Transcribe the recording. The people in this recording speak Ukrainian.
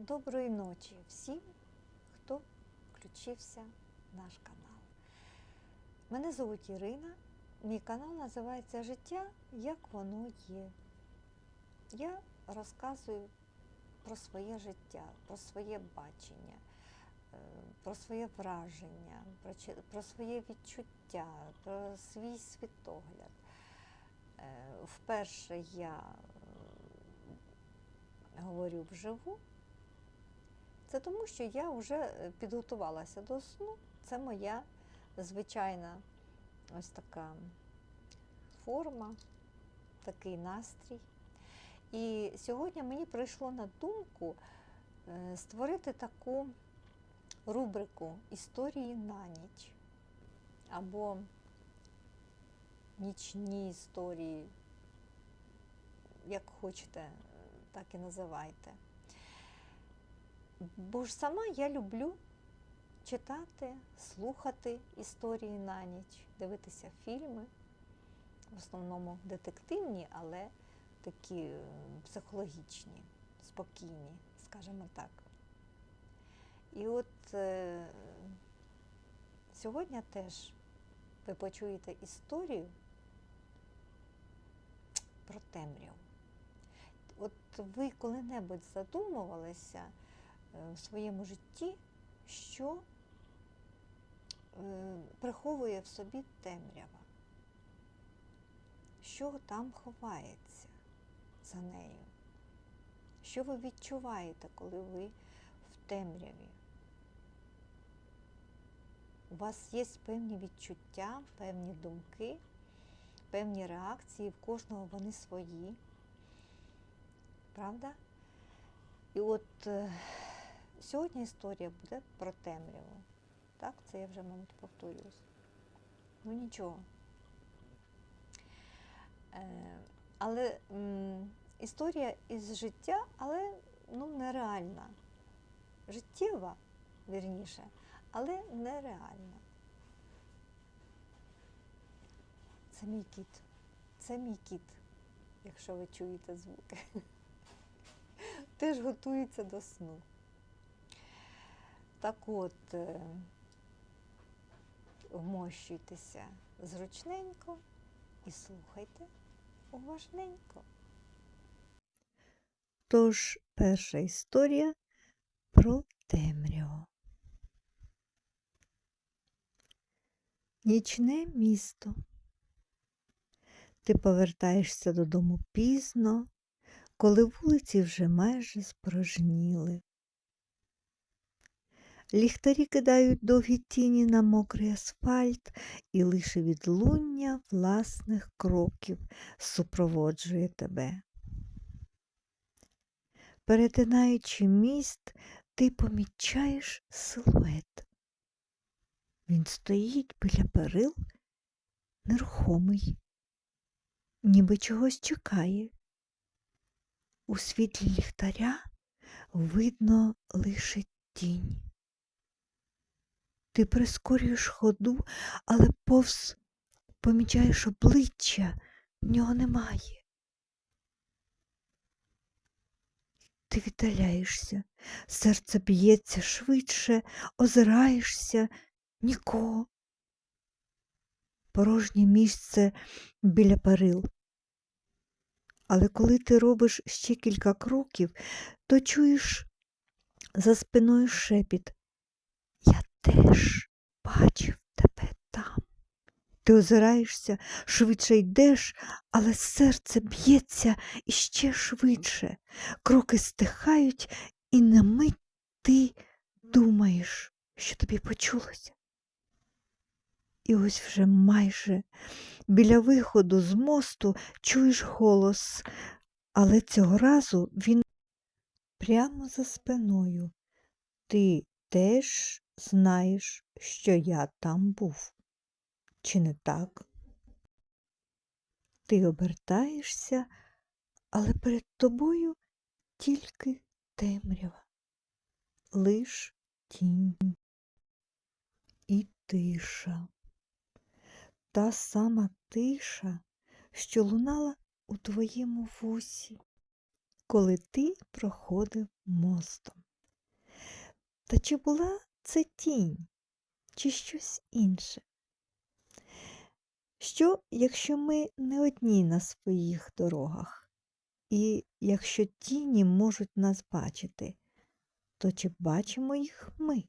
Доброї ночі всім, хто включився в наш канал. Мене звуть Ірина. Мій канал називається Життя, як воно є. Я розказую про своє життя, про своє бачення, е, про своє враження, про, своє відчуття, про свій світогляд. Е, Вперше я е, говорю вживу. Це тому, що я вже е, підготувалася до сну. Це моя звичайна ось така форма, такий настрій. І сьогодні мені прийшло на думку е, створити таку рубрику Історії на ніч або нічні історії, як хочете, е, так і називайте. Бо ж сама я люблю читати, слухати історії на ніч, дивитися фільми, в основному детективні, але такі е, психологічні, спокійні, скажімо так. І от е, сьогодні теж ви почуєте історію про темряву. От ви коли-небудь задумувалися в своєму житті, що е, приховує в собі темрява, що там ховається за нею, що ви відчуваєте, коли ви в темряві. У вас є певні відчуття, певні думки, певні реакції, в кожного вони свої. Правда? І от е, сьогодні історія буде про темряву. Так, це я вже, мабуть, повторююсь. Ну нічого. Е, але історія із життя, але ну, нереальна. Життєва, вірніше, але нереальна. Це мій кіт. Це мій кіт, якщо ви чуєте звуки. Теж готується до сну. Так от, е, вмощуйтеся зручненько і слухайте уважненько. Тож, перша історія про темряву. Нічне місто. Ти повертаєшся додому пізно, коли вулиці вже майже спорожніли. Ліхтарі кидають довгі тіні на мокрий асфальт, і лише відлуння власних кроків супроводжує тебе. Перетинаючи міст, ти помічаєш силует. Він стоїть біля перил, нерухомий, ніби чогось чекає. У світлі ліхтаря видно лише тінь. Ти прискорюєш ходу, але повз помічаєш обличчя, в нього немає. Ти віддаляєшся, серце б'ється швидше, озираєшся, нікого. Порожнє місце біля перил. Але коли ти робиш ще кілька кроків, то чуєш за спиною шепіт. Теж бачив тебе там. Ти озираєшся, швидше йдеш, але серце б'ється іще швидше. Кроки стихають, і на мить ти думаєш, що тобі почулося. І ось вже майже біля виходу з мосту чуєш голос, але цього разу він прямо за спиною. Ти теж знаєш, що я там був. Чи не так? Ти обертаєшся, але перед тобою тільки темрява, лиш тінь і тиша. Та сама тиша, що лунала у твоєму вусі, коли ти проходив мостом. Та чи була це тінь, чи щось інше? Що, якщо ми не одні на своїх дорогах, і якщо тіні можуть нас бачити, то чи бачимо їх ми?